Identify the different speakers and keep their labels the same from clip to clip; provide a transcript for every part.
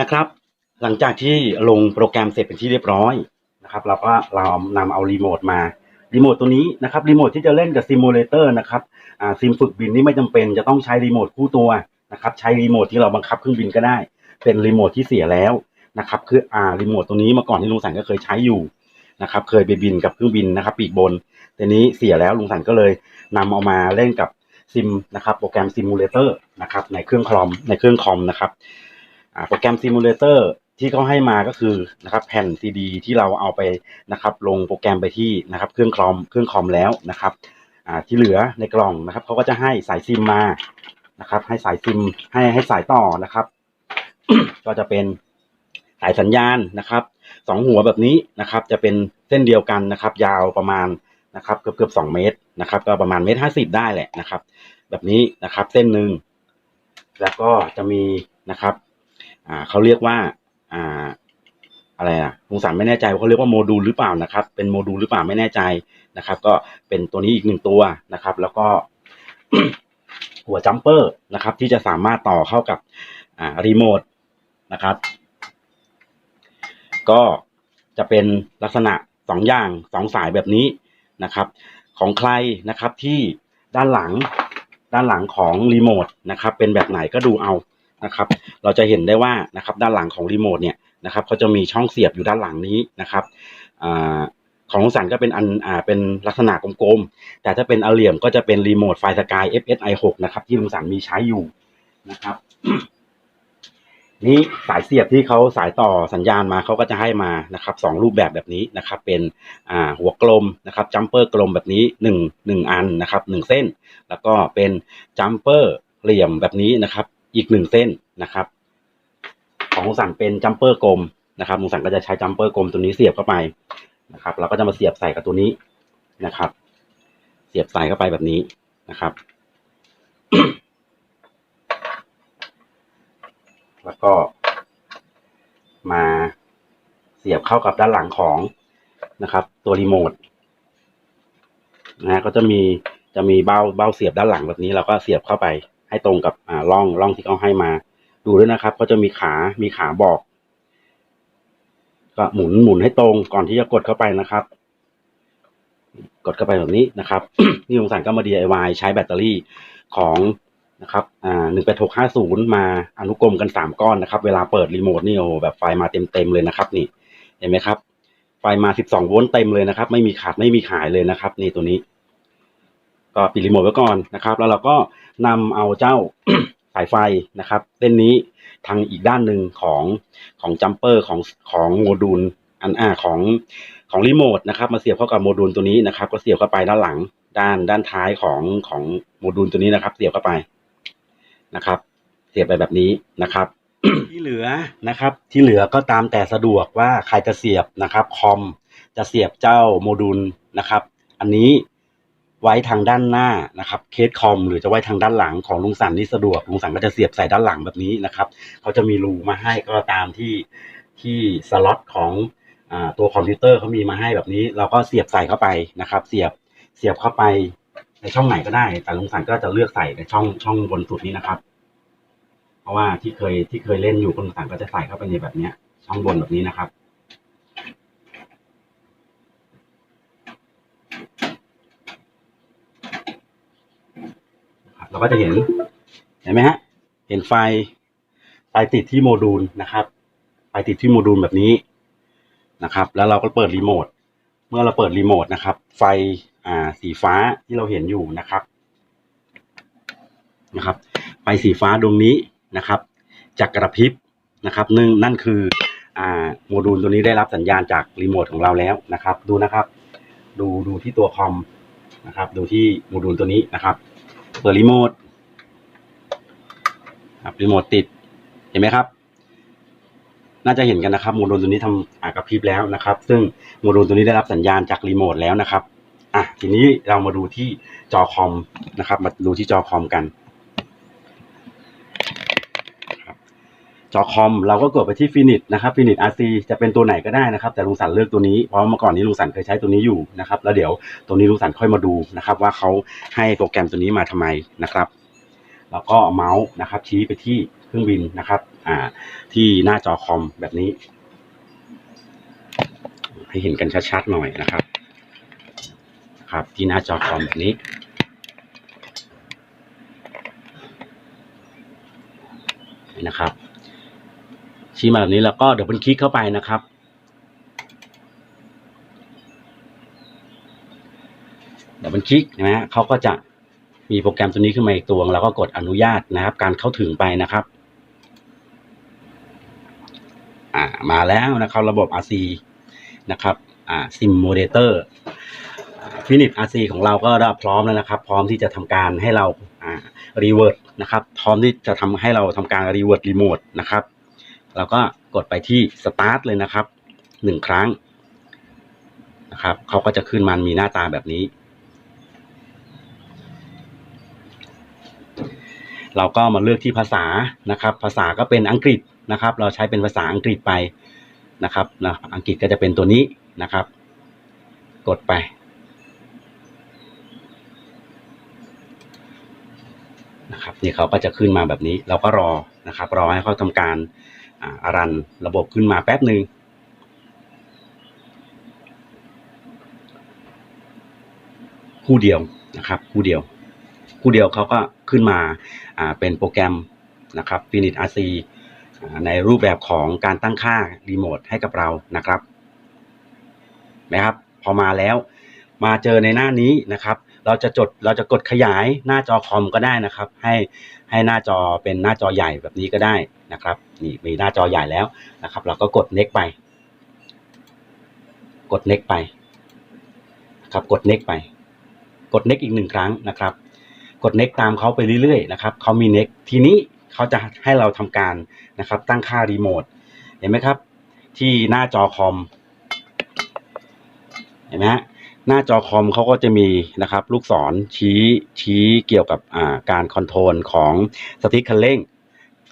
Speaker 1: นะครับ หลังจากที่ลงโปรแกรมเสร็จเป็นที่เรียบร้อยนะครับ เราก็เรานำเอารีโมทมารีโมทตัวนี้นะครับรีโมทที่จะเล่นกับซิมูเลเตอร์นะครับอ่าซิมฝึกบินนี่ไม่จำเป็นจะต้องใช้รีโมทคู่ตัวนะครับ ใช้รีโมทที่เราบังคับเครื่องบินก็ได้ เป็นรีโมทที่เสียแล้วนะครับคืออ่ารีโมทตัวนี้เมื่อก่อนที่ลุงสันก็เคยใช้อยู่นะครับ เคยไปบินกับเครื่องบินนะครับ ปีกบนแต่นี้เสียแล้วลุงสันก็เลยนำเอามาเล่นกับซิมนะครับ โปรแกรมซิมูเลเตอร์นะครับในเครื่องคอมในเครื่องคอมนะครับ โปรแกรมซิมูเลเตอร์ที่เขาให้มาก็คือนะครับแผ่นซีดีที่เราเอาไปนะครับลงโปรแกรมไปที่นะครับเครื่องคอมเครื่องคอมแล้วนะครับที่เหลือในกล่องนะครับเขาก็จะให้สายซิมมานะครับ ให้สายซิมให้ให้สายต่อนะครับ ก็จะเป็นสายสัญญาณนะครับสองหัวแบบนี้นะครับ จะเป็นเส้นเดียวกันนะครับ ยาวประมาณนะครับ เกือบเกือบสองเมตรนะครับ ก็ประมาณเมตรห้าสิบได้แหละนะครับ แบบนี้นะครับ เส้นหนึ่งแล้วก็จะมีนะครับ อ่าเขาเรียกว่าอ่าอะไรอะลุงสันไม่แน่ใจว่าเขาเรียกว่าโมดูลหรือเปล่านะครับ เป็นโมดูลหรือเปล่าไม่แน่ใจนะครับ ก็เป็นตัวนี้อีกหนึ่งตัวนะครับ แล้วก็หัวจัมเปอร์นะครับ ที่จะสามารถต่อเข้ากับอ่ารีโมทนะครับ ก็จะเป็นลักษณะสองอย่างสองสายแบบนี้นะครับ ของใครนะครับที่ด้านหลังด้านหลังของรีโมทนะครับ เป็นแบบไหนก็ดูเอา นะครับ เราจะเห็นได้ว่านะครับด้านหลังของรีโมทเนี่ยนะครับเขาจะมีช่องเสียบอยู่ด้านหลังนี้นะครับอของลุงสันก็เป็นอันอ่าเป็นลักษณะกลมๆ แต่ถ้าเป็นอเหลี่ยมก็จะเป็นรีโมทไฟสกาย FSI 6นะครับ ที่ลุงสันมีใช้อยู่นะครับ นี่สายเสียบที่เขาสายต่อสัญญาณมาเขาก็จะให้มานะครับสองรูปแบบแบบนี้นะครับ เป็นอ่าหัวกลมนะครับจัมเปอร์กลมแบบนี้หนึ่งหนึ่งอันนะครับหนึ่งเส้น แล้วก็เป็นจัมเปอร์เหลี่ยมแบบนี้นะครับ อีกหนึ่งเส้นนะครับ ของลุสันเป็นจัมเปอร์กลมนะครับลุสันก็จะใช้จัมเปอร์กลมตัวนี้เสียบเข้าไปนะครับ เราก็จะมาเสียบใส่กับตัวนี้นะครับ เสียบใส่เข้าไปแบบนี้นะครับ แล้วก็มาเสียบเข้ากับด้านหลังของนะครับ ตัวรีโมทนะก็จะมีจะมีเบ้าเบ้าเสียบด้านหลังแบบนี้เราก็เสียบเข้าไป ให้ตรงกับอ่าร่องร่องที่เขาให้มา ดูด้วยนะครับก็จะมีขามีขาบอก ก็หมุนหมุนให้ตรงก่อนที่จะกดเข้าไปนะครับ กดเข้าไปแบบนี้นะครับ นี่ลุงสันก็มา DIY ใช้แบตเตอรี่ของนะครับ อ่าหนึ่งแปดหกห้าศูนย์มาอนุกรมกันสามก้อนนะครับ เวลาเปิดรีโมทนี่โอ้แบบไฟมาเต็มเต็มเลยนะครับ นี่ เห็นไหมครับ ไฟมาสิบสองโวลต์เต็มเลยนะครับ ไม่มีขาดไม่มีหายเลยนะครับ นี่ตัวนี้ ก็ปิดรีโมทไว้ก่อนนะครับ แล้วเราก็นำเอาเจ้าสายไฟนะครับเส้นนี้ทางอีกด้านหนึ่งของของจัมเปอร์ของของโมดูลอันอ่าของของรีโมทนะครับมาเสียบเข้ากับโมดูลตัวนี้นะครับ ก็เสียบเข้าไปด้านหลังด้านด้านท้ายของของโมดูลตัวนี้นะครับ เสียบเข้าไปนะครับ เสียบไปแบบนี้นะครับ ที่เหลือนะครับ ที่เหลือก็ตามแต่สะดวกว่าใครจะเสียบนะครับคอมจะเสียบเจ้าโมดูลนะครับ อันนี้ ไว้ทางด้านหน้านะครับเคสคอม หรือจะไว้ทางด้านหลังของลุงสันนี่สะดวกลุงสันก็จะเสียบใส่ด้านหลังแบบนี้นะครับเขาจะมีรูมาให้ก็ตามที่ที่สล็อตของอ่าตัวคอมพิวเตอร์เขามีมาให้แบบนี้ เราก็เสียบใส่เข้าไปนะครับ เสียบเสียบเข้าไปในช่องไหนก็ได้ แต่ลุงสันก็จะเลือกใส่ในช่องช่องบนสุดนี้นะครับ เพราะว่าที่เคยที่เคยเล่นอยู่คุณลุงสันก็จะใส่เข้าไปในแบบนี้ช่องบนแบบนี้นะครับ ครับ เราก็จะเห็น เห็นไหมฮะ เห็นไฟ ไฟติดที่โมดูลนะครับ ไฟติดที่โมดูลแบบนี้นะครับ แล้วเราก็เปิดรีโมท เมื่อเราเปิดรีโมทนะครับ ไฟอ่าสีฟ้าที่เราเห็นอยู่นะครับ นะครับ ไฟสีฟ้าดวงนี้นะครับจะกระพริบนะครับนึ่งนั่นคืออ่าโมดูลตัวนี้ได้รับสัญญาณจากรีโมทของเราแล้วนะครับ ดูนะครับ ดูดูที่ตัวคอมนะครับ ดูที่โมดูลตัวนี้นะครับ เปิดรีโมทครับรีโมทติด เห็นไหมครับ น่าจะเห็นกันนะครับโมดูลตัวนี้ทำอากระพริบแล้วนะครับ ซึ่งโมดูลตัวนี้ได้รับสัญญาณจากรีโมทแล้วนะครับอะทีนี้เรามาดูที่จอคอมนะครับ มาดูที่จอคอมกันครับ จอคอมเราก็กดไปที่ฟินิชนะครับฟินิช RC จะเป็นตัวไหนก็ได้นะครับ แต่ลุงสันเลือกตัวนี้เพราะเมื่อก่อนนี้ลุงสันเคยใช้ตัวนี้อยู่นะครับแล้วเดี๋ยวตัวนี้ลุงสันค่อยมาดูนะครับ ว่าเขาให้โปรแกรมตัวนี้มาทำไมนะครับ แล้วก็เมาส์นะครับ ชี้ไปที่เครื่องบินนะครับอ่าที่หน้าจอคอมแบบนี้ ให้เห็นกันชัดๆหน่อยนะครับ ครับที่หน้าจอคอมแบบนี้นะครับ ชี้มาแบบนี้แล้วก็เดี๋ยวเป็นคลิกเข้าไปนะครับ เดี๋ยวมันคลิกนะฮะเขาก็จะมีโปรแกรมตัวนี้ขึ้นมาอีกตัวแล้วก็กดอนุญาตนะครับ การเข้าถึงไปนะครับอ่ามาแล้วนะครับระบบ RC นะครับอ่า Simulator ฟินิช RC ของเราก็ได้พร้อมแล้วนะครับ พร้อมที่จะทำการให้เราอ่ารีเวิร์ดนะครับ พร้อมที่จะทำให้เราทำการรีเวิร์ดรีโมทนะครับ เราก็กดไปที่ Start เลยนะครับหนึ่งครั้งนะครับเขาก็จะขึ้นมามีหน้าตาแบบนี้ เราก็มาเลือกที่ภาษานะครับ ภาษาก็เป็นอังกฤษนะครับ เราใช้เป็นภาษาอังกฤษไปนะครับนะอังกฤษก็จะเป็นตัวนี้นะครับ กดไป นะครับนี่เขาก็จะขึ้นมาแบบนี้ เราก็รอนะครับ รอให้เขาทำการ รันระบบขึ้นมาแป๊บหนึ่งคู่เดียวนะครับคู่เดียว คู่เดียวเขาก็ขึ้นมาเป็นโปรแกรมนะครับ Finit RC ในรูปแบบของการตั้งค่ารีโมทให้กับเรานะครับนะครับ พอมาแล้วมาเจอในหน้านี้นะครับ เราจะจดเราจะกดขยายหน้าจอคอมก็ได้นะครับ ให้ให้หน้าจอเป็นหน้าจอใหญ่แบบนี้ก็ได้ นะครับนี่มีหน้าจอใหญ่แล้วนะครับ เราก็กด next ไป กด next ไปครับกด next ไป กด next อีกหนึ่งครั้งนะครับ กด next ตามเขาไปเรื่อยๆนะครับเขามี next ทีนี้เขาจะให้เราทำการนะครับ ตั้งค่ารีโมทเห็นไหมครับ ที่หน้าจอคอมเห็นไหมฮะหน้าจอคอมเขาก็จะมีนะครับ ลูกศรชี้ชี้เกี่ยวกับอ่าการคอนโทรลของสติ๊กคันเร่ง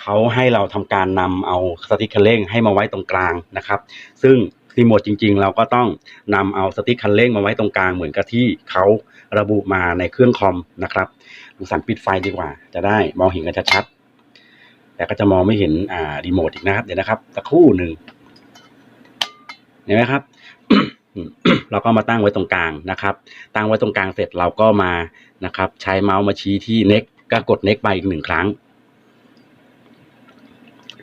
Speaker 1: เขาให้เราทำการนำเอาสติ๊กคันเร่งให้มาไว้ตรงกลางนะครับ ซึ่งรีโมทจริงๆ เราก็ต้องนำเอาสติ๊กคันเร่งมาไว้ตรงกลางเหมือนกับที่เขาระบุมาในเครื่องคอมนะครับดูสันปิดไฟดีกว่า จะได้มองเห็นกันชัดๆแต่ก็จะมองไม่เห็นอ่ารีโมทอีกนะครับเดี๋ยวนะครับสักครู่หนึ่งเห็นไหมครับเราก็มาตั้งไว้ตรงกลางนะครับ ตั้งไว้ตรงกลางเสร็จเราก็มานะครับ ใช้เมาส์มาชี้ที่ next ก็กด next ไปอีกหนึ่งครั้ง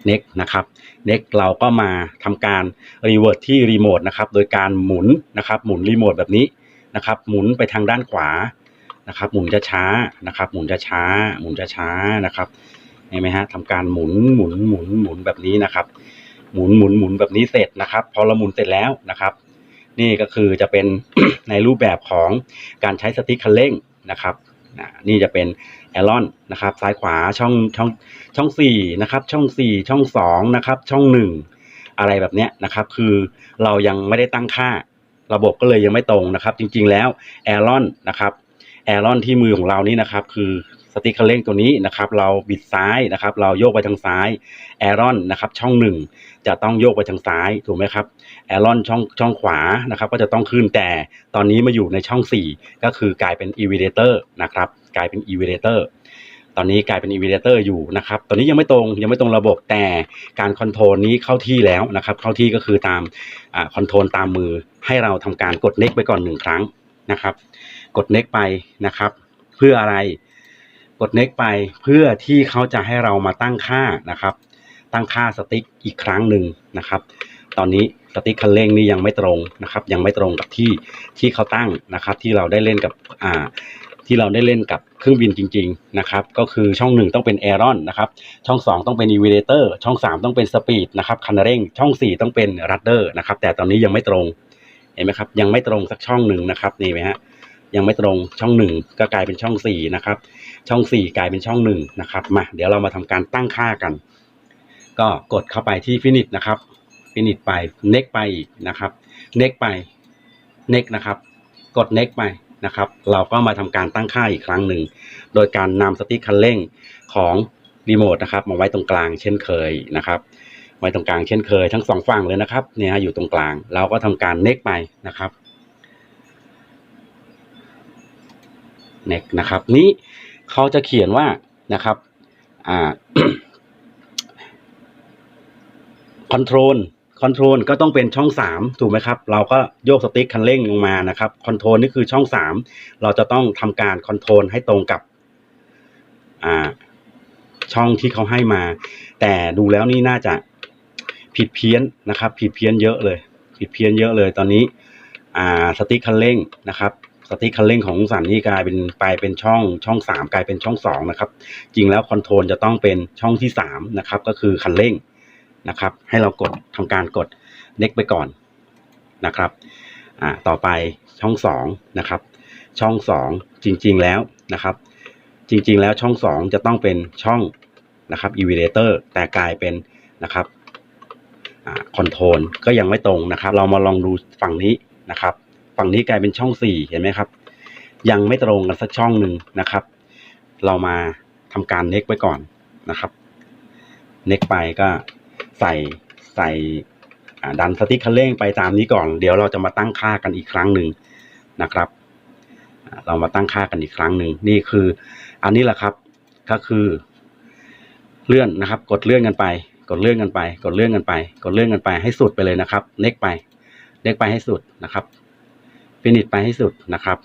Speaker 1: next นะครับ next เราก็มาทำการ revert ที่รีโมทนะครับ โดยการหมุนนะครับ หมุนรีโมทแบบนี้นะครับ หมุนไปทางด้านขวานะครับ หมุนจะช้านะครับ หมุนจะช้า หมุนจะช้านะครับ เห็นไหมฮะทำการหมุน หมุน หมุน หมุนแบบนี้นะครับ หมุน หมุน หมุนแบบนี้เสร็จนะครับ พอเราหมุนเสร็จแล้วนะครับ นี่ก็คือจะเป็นในรูปแบบของการใช้สติ๊กคันเร่งนะครับ นี่จะเป็น แอรอนนะครับซ้ายขวาช่องช่องช่องสี่นะครับช่องสี่ช่องสองนะครับช่องหนึ่งอะไรแบบเนี้ยนะครับคือเรายังไม่ได้ตั้งค่าระบบก็เลยยังไม่ตรงนะครับ จริงๆแล้วแอรอนนะครับแอรอนที่มือของเรานี่นะครับคือ สติ๊กคันเร่งตัวนี้นะครับ เราบิดซ้ายนะครับ เราโยกไปทางซ้ายแอรอนนะครับ ช่องหนึ่งจะต้องโยกไปทางซ้ายถูกไหมครับแอรอนช่องช่องขวานะครับ ก็จะต้องขึ้นแต่ตอนนี้มาอยู่ในช่อง 4 ก็คือกลายเป็น e v i d a t o r นะครับ กลายเป็น e v i d a t o r ตอนนี้กลายเป็น e v i d a t o r อร์อยู่นะครับ ตอนนี้ยังไม่ตรงยังไม่ตรงระบบแต่การคอนโทรลนี้เข้าที่แล้วนะครับ เข้าที่ก็คือตามอคอนโทรลตามมือให้เราทำการกด next ไปก่อนหนึ่งครั้งนะครับ กด next ไปนะครับ เพื่ออะไร กด next ไปเพื่อที่เขาจะให้เรามาตั้งค่านะครับ ตั้งค่าสติ๊กอีกครั้งหนึ่งนะครับ ตอนนี้สติ๊กคันเร่งนี่ยังไม่ตรงนะครับ ยังไม่ตรงกับที่ที่เขาตั้งนะครับ ที่เราได้เล่นกับอ่าที่เราได้เล่นกับเครื่องบินจริง ๆ นะครับ ก็คือช่องหนึ่งต้องเป็นแอรอนนะครับ ช่องสองต้องเป็นอีเวเลเตอร์ช่องสามต้องเป็นสปีดนะครับคันเร่ง ช่องสี่ต้องเป็นรัดเดอร์นะครับ แต่ตอนนี้ยังไม่ตรง เห็นไหมครับ ยังไม่ตรงสักช่องหนึ่งนะครับ นี่ไหมฮะ ยังไม่ตรงช่องหนึ่งก็กลายเป็นช่องสี่นะครับ ช่องสี่กลายเป็นช่องหนึ่งนะครับมาเดี๋ยวเรามาทำการตั้งค่ากัน ก็กดเข้าไปที่ฟินิชนะครับฟินิชไปเน็กไปอีกนะครับเน็กไปเน็กนะครับ กดเน็กไปนะครับ เราก็มาทำการตั้งค่าอีกครั้งหนึ่งโดยการนำสติ๊กคันเร่งของรีโมทนะครับมาไว้ตรงกลางเช่นเคยนะครับ ไว้ตรงกลางเช่นเคยทั้งสองฝั่งเลยนะครับเนี่ยอยู่ตรงกลาง เราก็ทำการเน็กไปนะครับ เน็กนะครับ นี้เขาจะเขียนว่านะครับอ่าคอนโทรลคอนโทรลก็ต้องเป็นช่องสามถูกไหมครับ เราก็โยกสติ๊กคันเร่งลงมานะครับคอนโทรลนี่คือช่องสามเราจะต้องทำการคอนโทรลให้ตรงกับช่องที่เขาให้มา แต่ดูแล้วนี่น่าจะผิดเพี้ยนนะครับ ผิดเพี้ยนเยอะเลย ผิดเพี้ยนเยอะเลยตอนนี้สติ๊กคันเร่งนะครับ สติ๊กคันเร่งของลุงสันนี่กลายเป็นไปเป็นช่องช่องสามกลายเป็นช่องสองนะครับ จริงแล้วคอนโทรลจะต้องเป็นช่องที่สามนะครับ ก็คือคันเร่งนะครับ ให้เรากดทำการกดเน็กไปก่อนนะครับอ่าต่อไปช่องสองนะครับ ช่องสองจริง ๆแล้วนะครับ จริง ๆ แล้วช่องสองจะต้องเป็นช่องนะครับ e v a t o r แต่กลายเป็นนะครับคอนโทรลก็ยังไม่ตรงนะครับ เรามาลองดูฝั่งนี้นะครับ ฝั่งนี้กลายเป็นช่องสี่เห็นไหมครับ ยังไม่ตรงกันสักช่องหนึ่งนะครับ เรามาทำการเน็กไว้ก่อนนะครับเน็กไปก็ใส่ใส่ดันสติ๊กคันเร่งไปตามนี้ก่อน เดี๋ยวเราจะมาตั้งค่ากันอีกครั้งหนึ่งนะครับ เรามาตั้งค่ากันอีกครั้งหนึ่งนี่คือ อันนี้แหละครับก็คือเลื่อนนะครับ กดเลื่อนกันไป กดเลื่อนกันไป กดเลื่อนกันไป กดเลื่อนกันไปให้สุดไปเลยนะครับ เน็กไปเน็กไปให้สุดนะครับ ฟินิชไปให้สุดนะครับ